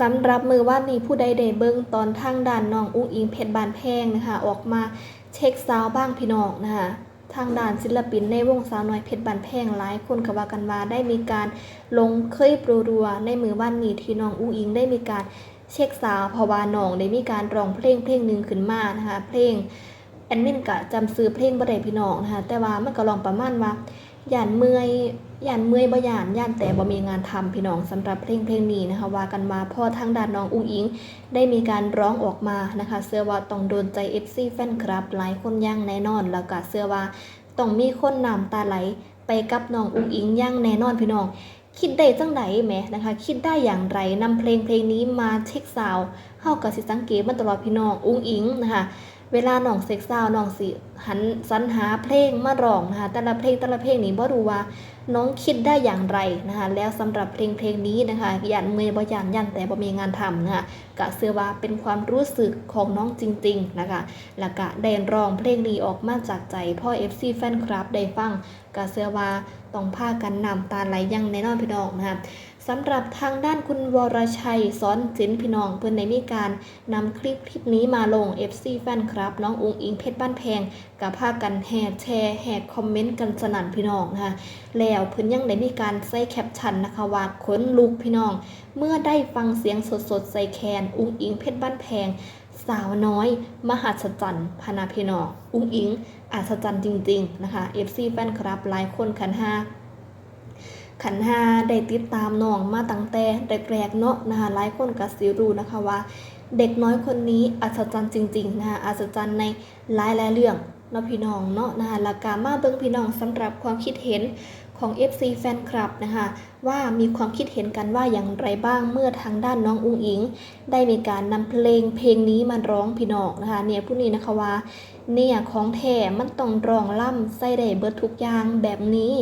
สำหรับมือว่านี้ผู้ใดได้เบิ่งตอนทางด้านน้องอุ้งอิงเพชรบานแพงนะคะ ออกมาเช็คซาวบ้างพี่น้องนะคะทางด้านศิลปินในวงสาวน้อยเพชรบานแพงหลายคนกว่ากันว่าได้มีการลงเคยปรัวในมือว่านนี้ที่น้องอุ้งอิงได้มีการเช็คซาวพวาน้องได้มีการร้องเพลงเพลงหนึ่งขึ้นมานะคะเพลงแอดมินก็จำซื้อเพลงบ่ได้พี่น้องนะคะแต่ว่ามันก็ลองประมาณว่า ย่านเมื่อยย่านเมื่อยบ่ย่านย่านแต่บ่มีงานทำพี่น้องสำหรับเพลงเพลงนี้นะคะว่ากันมาพ่อทางด้านน้องอุ้งอิง ได้มีการร้องออกมานะคะเสื้อว่าต้องโดนใจ FC แฟนคลับ หลายคนย่างแน่นอน แล้วก็เสื้อว่าต้องมีคนน้ำตาไหลไปกับน้องอุ้งอิงย่างแน่นอนพี่น้องคิดได้จังไดแหมนะคะ คิดได้อย่างไรนำเพลงเพลงนี้มาเช็คซาวด์เฮาก็สิสังเกตมาตลอดพี่น้องอุ้งอิงนะคะ เวลาน้องเซ็กซาวน้องสิหันสรรหาเพลงมาร้องนะคะแต่ละเพลงแต่ละเพลงนี้บ่รู้ว่าน้องคิดได้อย่างไรนะคะแล้วสำหรับเพลงเพลงนี้นะคะยันเมย์บ่ยันยันแต่บ่มีงานทำนะคะกะเสื้อว่าเป็นความรู้สึกของน้องจริงๆนะคะแล้วก็ได้ร้องเพลงนี้ออกมาจากใจพ่อ FC แฟนคลับได้ฟังกะเสื้อว่าต้องพากันนำตาไหลอยังแน่นอนพี่น้องนะคะ สำหรับทางด้านคุณวรชัยสอนศิลป์พี่น้องเพื่อนได้มีการนำคลิปคลิปนี้มาลง FC แฟนครับน้องอุงอิงเพชรบ้านแพงกับพากันแห่แชร์แห่คอมเมนต์กันสนั่นพี่น้องนะคะแล้วเพิ่อนยังได้มีการใส่แคปชั่นนะคะว่าขนลุกพี่น้อง เมื่อได้ฟังเสียงสดๆใส่แคนอุงอิงเพชรบ้านแพงสาวน้อย มหัศจรรย์พนาพี่น้องอุงอิงอัศจรรย์จริง ๆ นะคะ FC แฟนครับหลายคนขันห้า ขันหาได้ติดตามน้องมาตั้งแต่แรกๆเนาะนะคะหลายคนก็สิรู้นะคะว่า เด็กน้อยคนนี้อัศจรรย์จริงๆนะคะอัศจรรย์ในหลายหลายๆเรื่องเนาะพี่น้องเนาะนะคะแล้วก็มาเบิ่งพี่น้องสำหรับความคิดเห็น ของ FC แฟนคลับนะคะว่ามีความคิดเห็นกันว่าอย่างไรบ้างเมื่อทางด้านน้องอุงอิง ได้มีการนำเพลงเพลงนี้มาร้องพี่น้องนะคะเนี่ยผู้นี้นะคะว่าเนี่ยของแท้มันต้องร้องล่ำใส่ได้เบิดทุกอย่างแบบนี้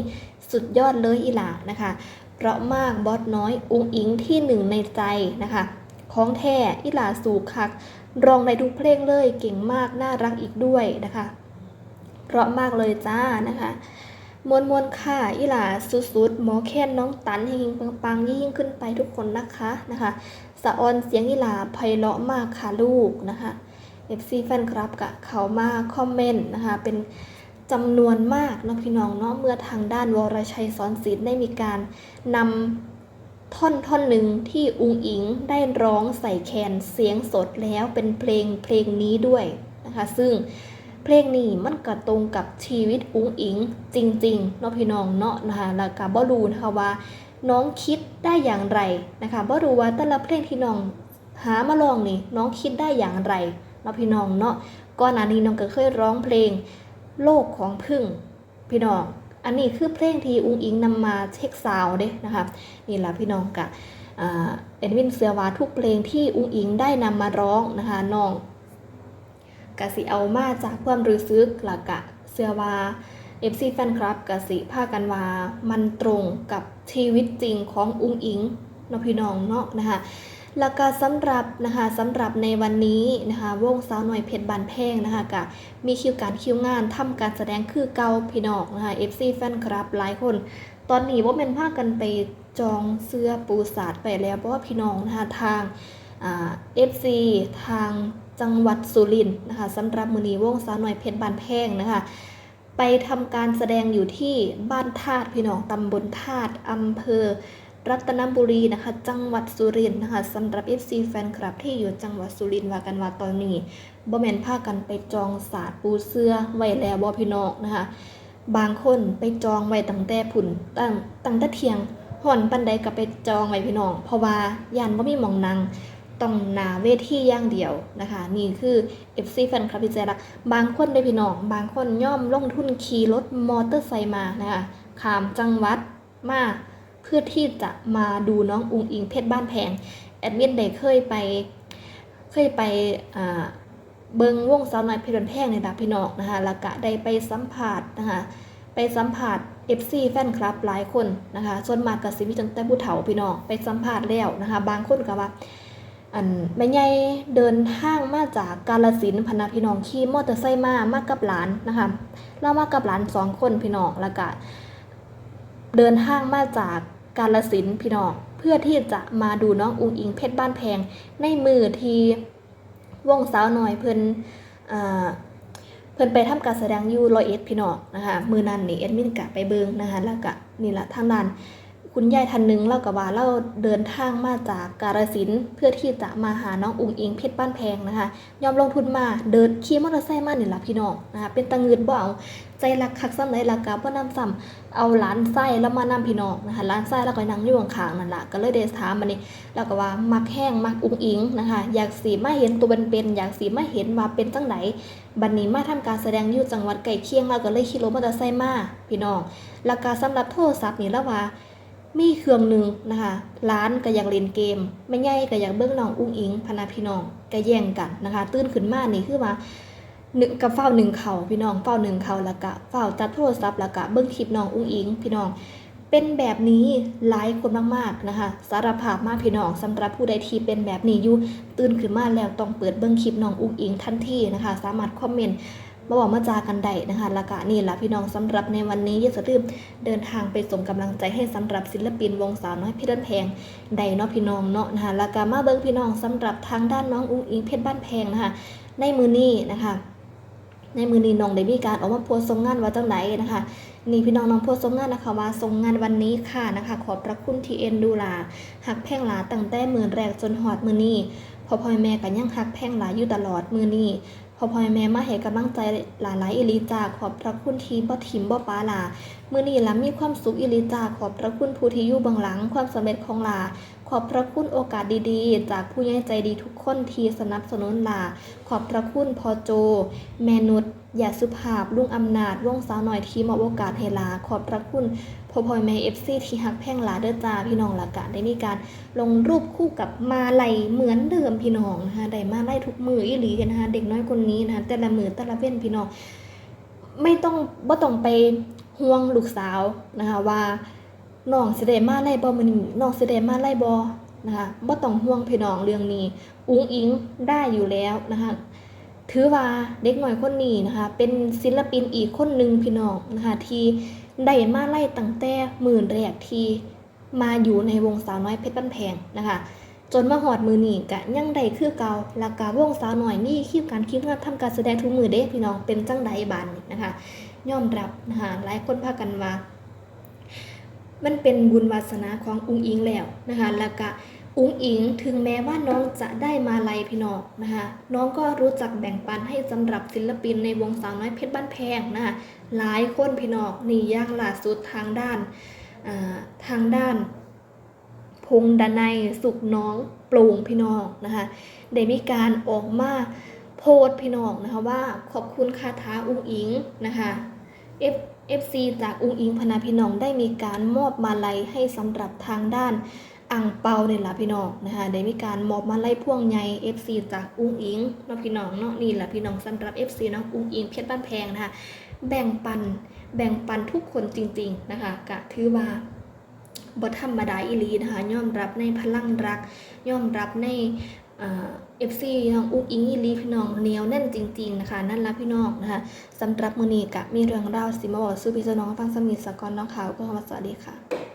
สุดยอดเลยอีหลานะคะเพราะมากบอสน้อยอุงอิงที่หนึ่งในใจนะคะของแท้อีหลาสู่คักร้องในทุกเพลงเลยเก่งมากน่ารักอีกด้วยนะคะ เพราะมากเลยจ้านะคะ มวนมวนค่ะอีหลาสุดๆหมอแค้นน้องตันให้ยิงปังๆยิ่งขึ้นไปทุกคนนะคะนะคะสะออนเสียงอีหลาไพเราะมากค่ะลูกนะคะ FC แฟนคลับกะเขามาคอมเมนต์นะคะเป็นจำนวนมากนะพี่น้องเนาะเมื่อทางด้านวรชัยสอนศิลป์ได้มีการนำท่อนท่อนหนึ่งที่อุงอิงได้ร้องใส่แคนเสียงสดแล้วเป็นเพลงเพลงนี้ด้วยนะคะซึ่ง เพลงนี้มันก็ตรงกับชีวิตอุ้งอิง จริงๆเนาะพี่น้องเนาะนะคะแล้วก็บ่รู้นะคะว่า น้องคิดได้อย่างไรนะคะบ่รู้ว่าแต่ละเพลงที่น้องหามาลองนี่น้องคิดได้อย่างไรเนาะพี่น้องเนาะก่อนหน้านี้น้องก็เคยร้องเพลงโลกของพึ่งพี่น้อง อันนี้คือเพลงที่อุ้งอิงนำมาเช็คซาวด์เด้นะคะนี่แหละพี่น้องกะอ่าเอ็ดวินเสือวาทุกเพลงที่อุ้งอิงได้นำมาร้องนะคะน้อง กะสิเอามาจากความรู้สึกหลักกะเสื้อวาเอฟซีแฟนคลับกะสิพากันว่ามันตรงกับชีวิตจริงของอุ้งอิงนพี่น้องเนาะนะคะแล้วก็สำหรับนะคะสำหรับในวันนี้นะคะวงสาวหน่อยเพชรบานแพงนะคะกะมีคิวการคิวงานทำการแสดงคือเกาพี่น้องนะคะ FC แฟนคลับหลายคน ตอนนี้ว่าเป็นพากันไปจองเสื้อปูสาดไปแล้วเพราะว่าพี่น้องนะคะทางเอ่า FC ทาง จังหวัดสุรินทร์นะคะสำหรับมือนีวงสาวหน่อยเพชรบานแพงนะคะ ไปทำการแสดงอยู่ที่บ้านธาตุพี่น้องตำบลธาตุอำเภอ รัตนบุรีนะคะ จังหวัดสุรินทร์นะคะสำหรับ FC แฟนคลับที่อยู่จังหวัดสุรินทร์ว่ากันว่าตอนนี้บ่แมนพากันไปจองสาดปูเสื้อไว้แล้วบ่พี่น้องนะคะ บางคนไปจองไว้ตั้งแต่ผุนตั้งตั้งแต่เที่ยงห่อนปันใดก็ไปจองไว้พี่น้อง เพราะว่าย่านบ่มีหมองนัง ต้องนาเวทีอย่างเดียวนะคะ นี่คือ FC แฟนคลับพี่แจ๊รัก บางคนได้พี่น้อง บางคนย่อมลงทุนขี่รถมอเตอร์ไซค์มานะคะขามจังหวัดมาเพื่อที่จะมาดูน้องอุงอิงเพชรบ้านแพงแอดมินได้เคยไปเคยไปเบิงวงสาวน้อยเพชรบ้านแพงในดับพี่น้องนะคะแล้วก็ได้ไปสัมผัสนะคะไปสัมผัส FC แฟนคลับหลายคนนะคะส่วนมากก็สิมีตั้งแต่ผู้เฒ่าพี่น้องไปสัมผัสแล้วนะคะ บางคนก็ว่า อันแม่ใหญ่เดินทางมาจากกาลสินพนาพี่น้องขี่มอเตอร์ไซค์มามากับหลานนะคะเรามากับหลานสองคนพี่น้องแล้วก็เดินทางมาจากกาลสินพี่น้องเพื่อที่จะมาดูน้องอุงอิงเพชรบ้านแพง ในมือที่วงสาวหน่อยเพิ่นอ่าเพิ่นไปทำการแสดงอยู่รอยเอ็ดพี่น้องนะคะมือนั้นนี่เอ็ดมินกะไปเบิงนะคะแล้วก็นี่ละทางด้าน คุณยายท่านหนึงเล่ากับว่าเราเดินทางมาจากกาฬสินเพื่อที่จะมาหาน้องอุงอิงเพชรบ้านแพงนะคะ ยอมลงทุนมาเดินขี่มอเตอร์ไซค์มาเนี่ยละพี่น้องนะคะเป็นตะเงินบ่เอาใจรักคักซ้ำไหนลักกะบ่นำซ้ำเอาหลานไส้แล้วมานำพี่น้องนะคะหลานไส้แล้วก็นั่งอยู่ข้างๆนั่นแหละก็เลยได้ถามมันนี่แล้วก็ว่ามักแห้งมักอุงอิงนะคะ อยากสิมาเห็นตัวเป็นๆอยากสิมาเห็นว่าเป็นจังไดบัดนี้มาทำการแสดงอยู่จังหวัดใกล้เคียงเราก็เลยขี่รถมอเตอร์ไซค์มาพี่น้องแล้วก็สำหรับโทรศัพท์นี่แล้วว่า มีเครื่องหนึ่งนะคะร้านก็อยากเล่นเกมไม่ใหญ่ก็อยากเบิ้งน้องอุ้งอิงพนาพี่น้องก็แย่งกันนะคะ ตื่นขึ้นมานี่คือว่าหนึ่งกับเฝ้าหนึ่งเขาพี่น้องเฝ้าหนึ่งเขาแล้วก็เฝ้าจับโทรศัพท์แล้วก็เบิ้งคลิปน้องอุ้งอิง พี่น้อง เป็นแบบนี้หลายคนมากๆนะคะสารภาพมากพี่น้องสำหรับผู้ใดที่เป็นแบบนี้อยู่ตื่นขึ้นมาแล้วต้องเปิดเบิ้งคลิปน้องอุ้งอิงทันทีนะคะ สามารถคอมเมนต์ มาบอกมาจากันได้นะคะล้วก็นี่แหละพี่น้องสำหรับในวันนี้ย่าสะลืมเดินทางไปส่งกำลังใจให้สำหรับศิลปินวงสาวน้อยเพชรบ้านแพงใดเนาะพี่น้องเนาะนะคะล้วก็มาเบิ่งพี่น้องสำหรับทางด้านน้องอุ้งอิงเพชรบ้านแพงนะคะในมือนี้นะคะในมือนี้น้องได้มีการออกมาโพสต์ส่งงานว่าจังไหนนะคะนี่พี่น้องน้องโพสต์ส่งงานนะคะว่าส่งงานวันนี้ค่ะนะคะ ขอบพระคุณทีเอ็นดูลาหักแพงหลาตั้งแต่มือแรกจนหอดมือนี้พอพ่อแม่กันยังหักแพงหลาอยู่ตลอดมือนี้ พอพ่อแม่มาให้กำลังใจหลายๆอิลิจาขอบพระคุณทีบ่ทิมบ่ป้าหลามื่อนี้ลามีความสุขอิลิจาขอบพระคุณผู้ที่อยู่เบื้องหลังความสำเร็จของลา ขอบพระคุณโอกาสดีๆ จากผู้ใหญ่ใจดีทุกคนที่สนับสนุนหลาขอบพระคุณพอโจ แมนุษยาสุภาพลุงอำนาจวงสาวหน่อยที่มอบโอกาสให้ลา ขอบพระคุณพอพอยแม่เอฟซีที่ฮักแพ่งลาเด้อจ้าพี่น้องละกะได้มีการลงรูปคู่กับมาลัยเหมือนเดิมพี่น้องนะคะได้มาไล่ทุกมืออีหลีกันนะคะเด็กน้อยคนนี้นะคะแต่ละมือแต่ละเว้นพี่น้องไม่ต้องบ่ต้องไปห่วงลูกสาวนะคะว่า น้องสิได้มาไล่บ่มื้อนี้น้องสิได้มาไล่บ่นะคะบ่ต้องห่วงพี่น้องเรื่องนี้ อุ้งอิงได้อยู่แล้วนะคะถือว่าเด็กหน่อยคนนี้นะคะ เป็นศิลปินอีกคนหนึ่งพี่น้องนะคะที่ได้มาไล่ตั้งแต่หมื่นแรกที่มาอยู่ในวงสาวน้อยเพชรบ้านแพงนะคะจนมาหอดมือนี่กะยังได้คือเกาแล้วกะวงสาวหน่อยนี่คิวการคิวงานทำการแสดงทุกมือเด้พี่น้องเป็นจังใดบานนะคะย่อมรับนะคะหลายคนพากันว่า มันเป็นบุญวาสนาของอุ้งอิงแล้วนะคะแล้วก็อุ้งอิงถึงแม้ว่าน้องจะได้มาลัยพี่น้องนะคะน้องก็รู้จักแบ่งปันให้สำหรับศิลปินในวงสาวน้อยเพชรบ้านแพงนะคะหลายคนพี่น้องนี่ย่างล่าสุดทางด้านาทางด้าน พงดนัยสุขน้องโปร่งพี่น้องนะคะได้มีการออกมาโพสพี่น้องนะคะว่าขอบคุณคาถาอุ้งอิงนะคะ F FC จากอุ้งอิงพนาพี่น้องได้มีการมอบมาลัยให้สำหรับทางด้านอ่างเปาเนี่ยล่ะพี่น้องนะคะได้มีการมอบมาไลัยพ่วงใย FC จากอุ้งอิงเนาะพี่น้องเนาะนี่แหละพี่น้องสำหรับ FC น้องอุ้งอิงเพชรบ้านแพงนะคะแบ่งปันแบ่งปันทุกคนจริง ๆนะคะกะถือว่าบธรรมดาอีลีนะคะย่อมรับในพลังรักย่อมรับใน เอฟซีน้องอุ้งอิงอีหลีพี่น้องเหนียวแน่นจริง ๆ นะคะนั่นละพี่น้องนะคะสำหรับมือนีกะมีเรื่องเล่าสิมาบอกสู้พี่น้องฟังสมิทสกอนน้องขาวก็มาสวัสดีค่ะ